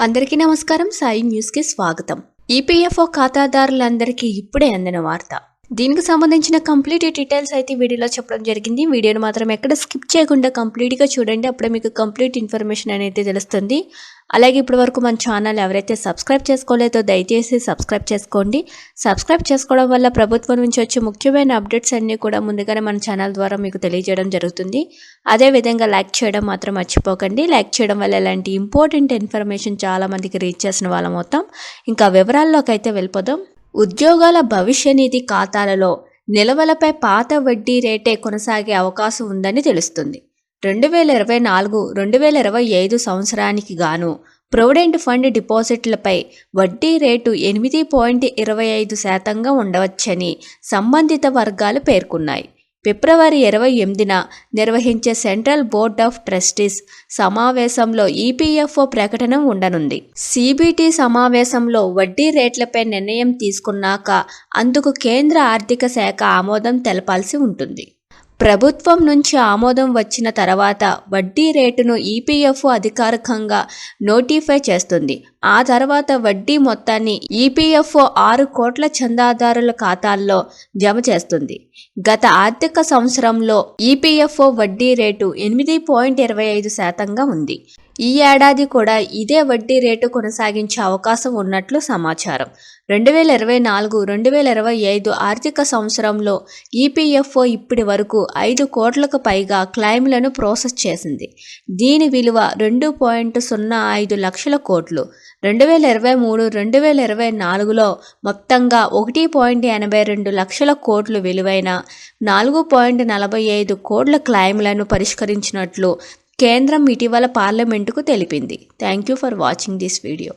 అందరికీ నమస్కారం. సాయి న్యూస్కి స్వాగతం. ఈపీఎఫ్ఓ ఖాతాదారులందరికీ ఇప్పుడే అందిన వార్త. దీనికి సంబంధించిన కంప్లీట్ డీటెయిల్స్ అయితే వీడియోలో చెప్పడం జరిగింది. వీడియోని మాత్రం ఎక్కడ స్కిప్ చేయకుండా కంప్లీట్గా చూడండి. అప్పుడే మీకు కంప్లీట్ ఇన్ఫర్మేషన్ అనేది తెలుస్తుంది. అలాగే ఇప్పటి వరకు మన ఛానల్ ఎవరైతే సబ్స్క్రైబ్ చేసుకోలేదో దయచేసి సబ్స్క్రైబ్ చేసుకోండి. సబ్స్క్రైబ్ చేసుకోవడం వల్ల ప్రభుత్వం నుంచి వచ్చే ముఖ్యమైన అప్డేట్స్ అన్నీ కూడా ముందుగానే మన ఛానల్ ద్వారా మీకు తెలియజేయడం జరుగుతుంది. అదేవిధంగా లైక్ చేయడం మాత్రం మర్చిపోకండి. లైక్ చేయడం వల్ల ఇలాంటి ఇంపార్టెంట్ ఇన్ఫర్మేషన్ చాలా మందికి రీచ్ చేసిన వాళ్ళం మొత్తం ఇంకా వివరాల్లోకి అయితే వెళ్ళిపోదాం. ఉద్యోగాల భవిష్య నిధి ఖాతాలలో నిల్వలపై పాత వడ్డీ రేటే కొనసాగే అవకాశం ఉందని తెలుస్తుంది. రెండు వేల ఇరవై నాలుగు రెండు వేల ఇరవై ఐదు సంవత్సరానికి గాను ప్రొవిడెంట్ ఫండ్ డిపాజిట్లపై వడ్డీ రేటు ఎనిమిది పాయింట్ ఇరవై ఐదు శాతంగా ఉండవచ్చని సంబంధిత వర్గాలు పేర్కొన్నాయి. ఫిబ్రవరి ఇరవై ఎనిమిదిన నిర్వహించే సెంట్రల్ బోర్డ్ ఆఫ్ ట్రస్టీస్ సమావేశంలో ఈపీఎఫ్ఓ ప్రకటన ఉండనుంది. సిబిటి సమావేశంలో వడ్డీ రేట్లపై నిర్ణయం తీసుకున్నాక అందుకు కేంద్ర ఆర్థిక శాఖ ఆమోదం తెలపాల్సి ఉంటుంది. ప్రభుత్వం నుంచి ఆమోదం వచ్చిన తర్వాత వడ్డీ రేటును ఈపీఎఫ్ఓ అధికారికంగా నోటిఫై చేస్తుంది. ఆ తర్వాత వడ్డీ మొత్తాన్ని ఈపీఎఫ్ఓ ఆరు కోట్ల చందాదారుల ఖాతాల్లో జమ చేస్తుంది. గత ఆర్థిక సంవత్సరంలో ఈపీఎఫ్ఓ వడ్డీ రేటు ఎనిమిది పాయింట్ ఇరవై ఐదు శాతంగా ఉంది. ఈ ఏడాది కూడా ఇదే వడ్డీ రేటు కొనసాగించే అవకాశం ఉన్నట్లు సమాచారం. రెండు వేల ఇరవై నాలుగు రెండు వేల ఇరవై ఐదు ఆర్థిక సంవత్సరంలో ఈపీఎఫ్ఓ ఇప్పటి వరకు ఐదు కోట్లకు పైగా క్లెయిమ్లను ప్రాసెస్ చేసింది. దీని విలువ రెండు పాయింట్ సున్నా ఐదు లక్షల కోట్లు. రెండు వేల ఇరవై మూడు రెండు వేల ఇరవై నాలుగులో మొత్తంగా ఒకటి పాయింట్ ఎనభై రెండు లక్షల కోట్లు విలువైన నాలుగు పాయింట్ నలభై ఐదు కోట్ల క్లైమ్లను పరిష్కరించినట్లు కేంద్రం ఇటీవల పార్లమెంటుకు తెలిపింది. Thank you for watching this video.